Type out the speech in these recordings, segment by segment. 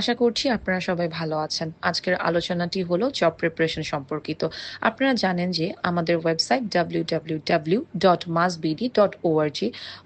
আশা করছি আপনারা সবাই ভালো আছেন। আজকের আলোচনাটি হলো জব প্রিপারেশন সম্পর্কিত। আপনারা জানেন যে আমাদের website W W dot dot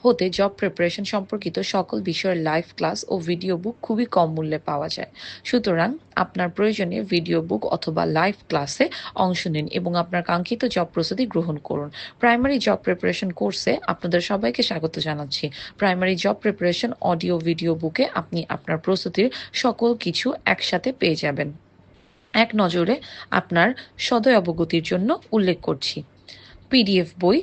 হতে জব প্রিপারেশন সম্পর্কিত সকল বিষয়ের লাইভ ক্লাস ও ভিডিও বুক খুবই কম মূল্যে পাওয়া যায়। সুতরাং আপনার প্রয়োজনে ভিডিও বুক অথবা লাইভ ক্লাসে অংশ নিন এবং আপনার কাঙ্ক্ষিত জব প্রস্তুতি গ্রহণ করুন। প্রাইমারি জব প্রিপারেশন কোর্সে আপনাদের সবাইকে স্বাগত জানাচ্ছি। Primary job preparation audio video বুকে আপনি আপনার প্রস্তুতির সকল কিছু একসাথে পেয়ে যাবেন। এক নজরে আপনার সদয় অবগতির জন্য উল্লেখ করছি। পিডিএফ বই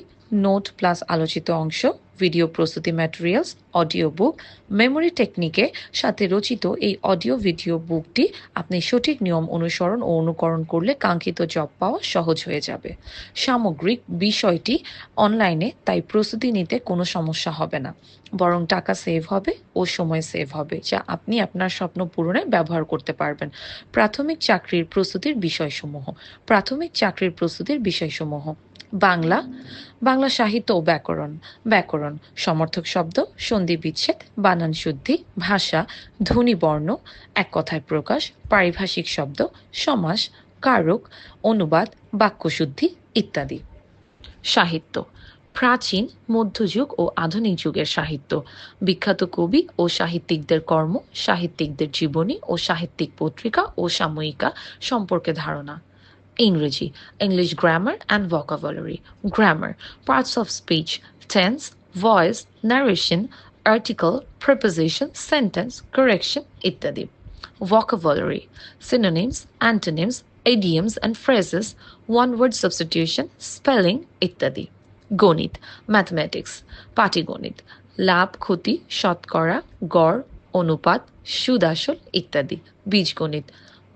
নোট প্লাস আলোচিত অংশ ভিডিও প্রস্তুতি ম্যাটেরিয়ালস অডিও বুক মেমোরি টেকনিকে সাথে রচিত এই অডিও ভিডিও বুকটি আপনি সঠিক নিয়ম অনুসরণ ও অনুকরণ করলে কাঙ্ক্ষিত জব পাওয়া সহজ হয়ে যাবে। সামগ্রিক বিষয়টি অনলাইনে তাই প্রস্তুতি নিতে কোনো সমস্যা হবে না। বরং টাকা সেভ হবে ও সময় সেভ হবে, যা আপনি আপনার স্বপ্ন পূরণে ব্যবহার করতে পারবেন। প্রাথমিক চাকরির প্রস্তুতির বিষয়সমূহ, প্রাথমিক চাকরির প্রস্তুতির বিষয়সমূহ। বাংলা বাংলা সাহিত্য ও ব্যাকরণ ব্যাকরণ, সমর্থক শব্দ, সন্ধি বিচ্ছেদ, বানান শুদ্ধি, ভাষা, ধ্বনি বর্ণ, এক কথায় প্রকাশ, পারিভাষিক শব্দ, সমাস, কারক, অনুবাদ বাক্যশুদ্ধি ইত্যাদি। সাহিত্য, প্রাচীন, মধ্যযুগ ও আধুনিক যুগের সাহিত্য। বিখ্যাত কবি ও সাহিত্যিকদের কর্ম, সাহিত্যিকদের জীবনী ও সাহিত্যিক পত্রিকা ও সাময়িকা সম্পর্কে ধারণা। ইংরেজি English grammar and vocabulary grammar parts of speech tense voice narration article preposition sentence correction ইত্যাদি। Vocabulary synonyms antonyms idioms and phrases one word substitution spelling ইত্যাদি। গণিত ম্যাথমেটিক্স পাটিগণিত, লাভ, ক্ষতি, শতকরা, গড়, অনুপাত সুদাসল ইত্যাদি। বীজগণিত,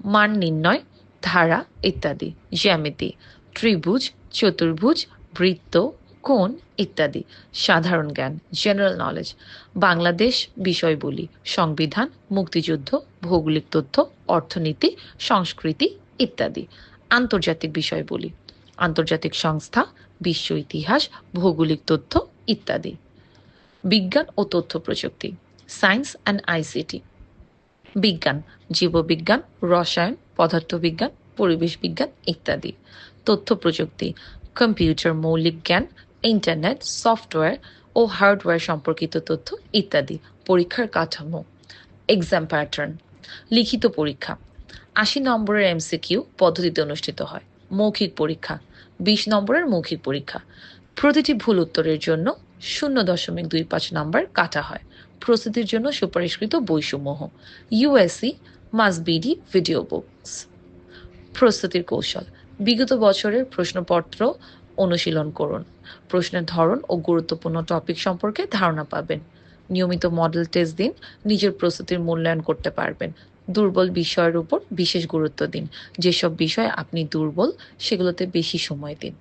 মান নির্ণয় ধারা ইত্যাদি, জ্যামিতি, ত্রিভুজ, চতুর্ভুজ, বৃত্ত, কোণ ইত্যাদি, সাধারণ জ্ঞান জেনারেল নলেজ বাংলাদেশ বিষয়বলি, সংবিধান, মুক্তিযুদ্ধ, ভৌগোলিক তথ্য, অর্থনীতি, সংস্কৃতি ইত্যাদি, আন্তর্জাতিক বিষয়বলি, আন্তর্জাতিক সংস্থা, বিশ্ব ইতিহাস, ভৌগোলিক তথ্য ইত্যাদি। বিজ্ঞান ও তথ্য প্রযুক্তি সায়েন্স অ্যান্ড আইসিটি বিজ্ঞান, জীববিজ্ঞান, রসায়ন, পদার্থবিজ্ঞান পরিবেশ বিজ্ঞান ইত্যাদি। তথ্য প্রযুক্তি, কম্পিউটার মৌলিক জ্ঞান, ইন্টারনেট, সফটওয়্যার ও হার্ডওয়্যার সম্পর্কিত তথ্য ইত্যাদি, পরীক্ষার কাঠামো। এক্সাম প্যাটার্ন, লিখিত পরীক্ষা। আশি নম্বরের এমসিকিউ পদ্ধতিতে অনুষ্ঠিত হয়। মৌখিক পরীক্ষা, বিশ নম্বরের মৌখিক পরীক্ষা। প্রতিটি ভুল উত্তরের জন্য শূন্য দশমিক দুই পাঁচ নম্বর কাটা হয়। প্রস্তুতির জন্য সুপারিশকৃত বইসমূহ ইউএসসি মাসবিডি ভিডিও বুকস প্রস্তুতির কৌশল। বিগত বছরের প্রশ্নপত্র অনুশীলন করুন। প্রশ্নের ধরন ও গুরুত্বপূর্ণ টপিক সম্পর্কে ধারণা পাবেন। নিয়মিত মডেল টেস্ট দিন, নিজের প্রস্তুতির মূল্যায়ন করতে পারবেন। দুর্বল বিষয়ের উপর বিশেষ গুরুত্ব দিন। যেসব বিষয়ে আপনি দুর্বল, সেগুলোতে বেশি সময় দিন।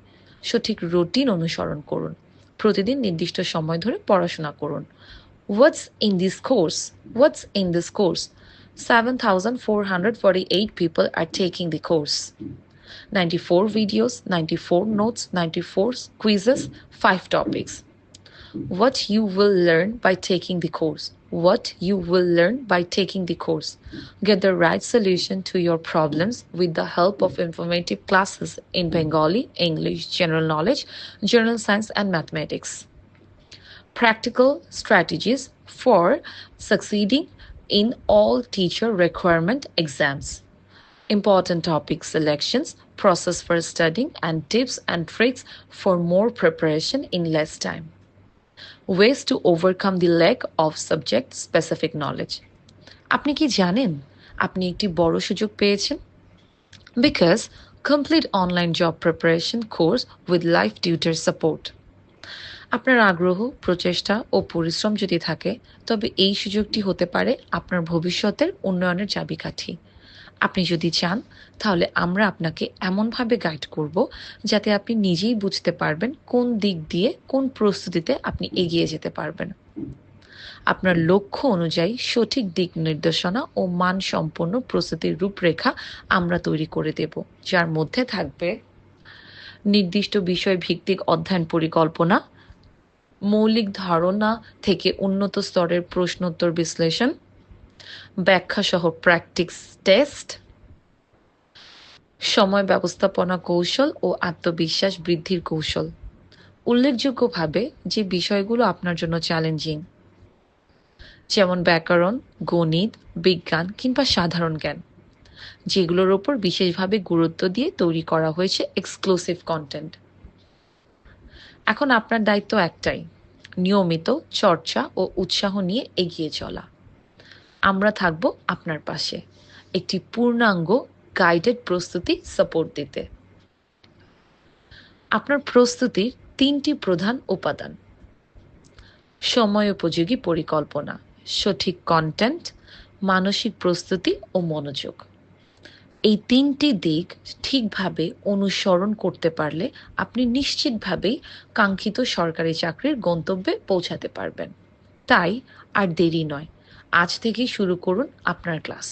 সঠিক রুটিন অনুসরণ করুন। প্রতিদিন নির্দিষ্ট সময় ধরে পড়াশোনা করুন। What's in this course? What's in this course? 7,448 people are taking the course. 94 videos, 94 notes, 94 quizzes, 5 topics. What you will learn by taking the course. What you will learn by taking the course. Get the right solution to your problems with the help of informative classes in Bengali, English, general knowledge, general science, and mathematics Practical strategies for succeeding in all teacher requirement exams. Important topic selections, process for studying, and tips and tricks for more preparation in less time. Ways to overcome the lack of subject specific knowledge. আপনি কি জানেন আপনি একটি বড় সুযোগ পেয়েছেন because complete online job preparation course with life tutor support আপনার আগ্রহ, প্রচেষ্টা ও পরিশ্রম যদি থাকে, তবে এই সুযোগটি হতে পারে আপনার ভবিষ্যতের উন্নয়নের চাবিকাঠি। আপনি যদি চান, তাহলে আমরা আপনাকে এমনভাবে গাইড করব যাতে আপনি নিজেই বুঝতে পারবেন কোন দিক দিয়ে কোন প্রস্তুতিতে আপনি এগিয়ে যেতে পারবেন। আপনার লক্ষ্য অনুযায়ী সঠিক দিক নির্দেশনা ও মানসম্পন্ন প্রস্তুতির রূপরেখা আমরা তৈরি করে দেব, যার মধ্যে থাকবে নির্দিষ্ট বিষয় ভিত্তিক অধ্যয়ন পরিকল্পনা মৌলিক ধারণা থেকে উন্নত স্তরের প্রশ্নোত্তর বিশ্লেষণ ব্যাখ্যা সহ প্র্যাকটিস টেস্ট, সময় ব্যবস্থাপনা কৌশল ও আত্মবিশ্বাস বৃদ্ধির কৌশল। উল্লেখযোগ্যভাবে যে বিষয়গুলো আপনার জন্য চ্যালেঞ্জিং, যেমন ব্যাকরণ, গণিত, বিজ্ঞান কিংবা সাধারণ জ্ঞান, যেগুলোর ওপর বিশেষভাবে গুরুত্ব দিয়ে তৈরি করা হয়েছে এক্সক্লুসিভ কন্টেন্ট এখন আপনার দায়িত্ব একটাই, নিয়মিত চর্চা ও উৎসাহ নিয়ে এগিয়ে চলা। আমরা থাকব আপনার পাশে, একটি পূর্ণাঙ্গ গাইডেড প্রস্তুতি সাপোর্ট দিতে। আপনার প্রস্তুতির তিনটি প্রধান উপাদান। সময় উপযোগী পরিকল্পনা, সঠিক কন্টেন্ট মানসিক প্রস্তুতি ও মনোযোগ। এই তিনটি দিক ঠিকভাবে অনুসরণ করতে পারলে আপনি নিশ্চিতভাবেই কাঙ্ক্ষিত সরকারি চাকরির গন্তব্যে পৌঁছাতে পারবেন। তাই আর দেরি নয়। আজ থেকেই শুরু করুন আপনার ক্লাস।